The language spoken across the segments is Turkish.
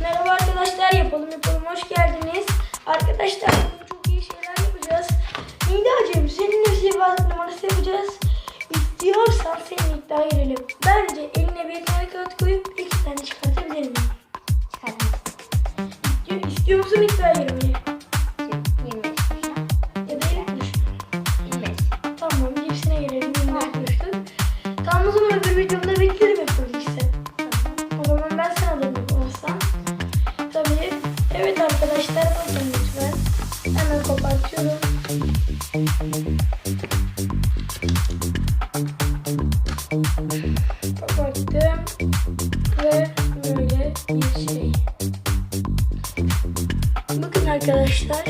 Merhaba arkadaşlar yapalım yapalım hoş geldiniz. Arkadaşlar bugün çok iyi şeyler yapacağız. Nidacığım seninle sihirbazlık numarası yapacağız. İstiyorsan senin iddia girelim. Bence eline bir tane kağıt koyup iki tane çıkartabilir miyim? İstiyor, istiyor musun iddia girmeyi? Koparttım. Ve böyle bir şey. Bakın arkadaşlar.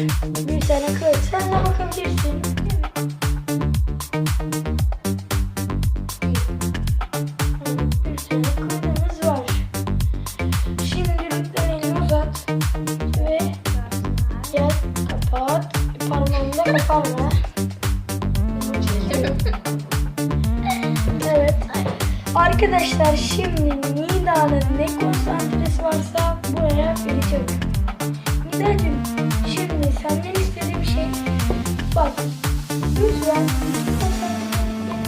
Bir tane kağıt. Sen de bakabilirsin. Parmağınla koparma. Evet. Arkadaşlar şimdi Nida'nın ne konsantresi varsa buraya verecek. Nida'cığım şimdi senden istediğim şey bak lütfen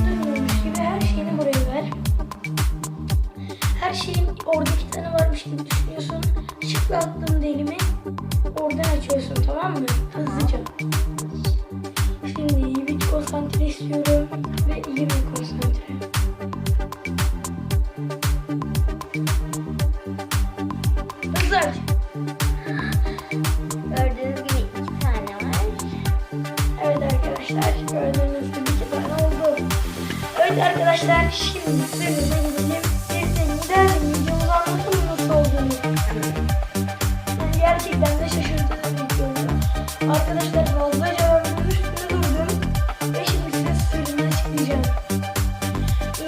duymuyormuş gibi her şeyini buraya ver. Her şeyin orada iki tane varmış gibi düşünüyorsun. Işıkla attığım delimi oradan açıyorsun tamam mı? Arkadaşlar şimdi sırrına gidelim. Bir de gidelim videomuzu anlatalım nasıl olduğunu. Yani gerçekten de şaşırtıcı bir video oldu. Arkadaşlar fazla cevabının üstünde durdum. Ve şimdi size sırrını açıklayacağım.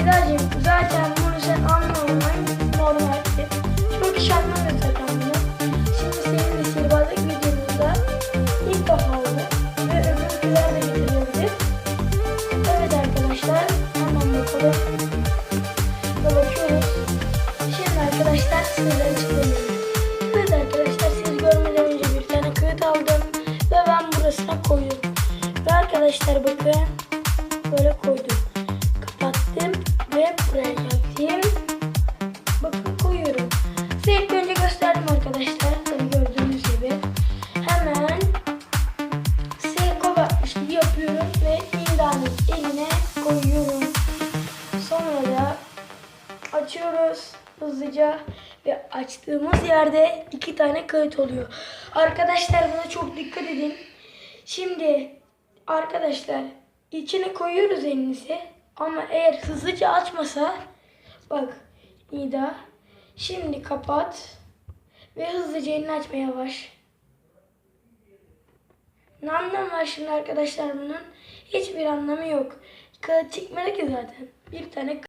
İlacım zaten bunu sen anlamaman normal. Çok kişi anlamıyor bakıyoruz. Şimdi arkadaşlar sizlere açıklayayım. Evet arkadaşlar siz görmeden önce bir tane kağıt aldım. Ve ben burasına koydum. Ve arkadaşlar bakın açıyoruz hızlıca ve açtığımız yerde iki tane kağıt oluyor. Arkadaşlar buna çok dikkat edin. Şimdi arkadaşlar içine koyuyoruz elinizi ama eğer hızlıca açmasa bak Nida şimdi kapat ve hızlıca elini açmaya yavaş. Ne anlamı var şimdi arkadaşlar bunun? Hiçbir anlamı yok. Kağıt çıkmadı ki zaten. Bir tane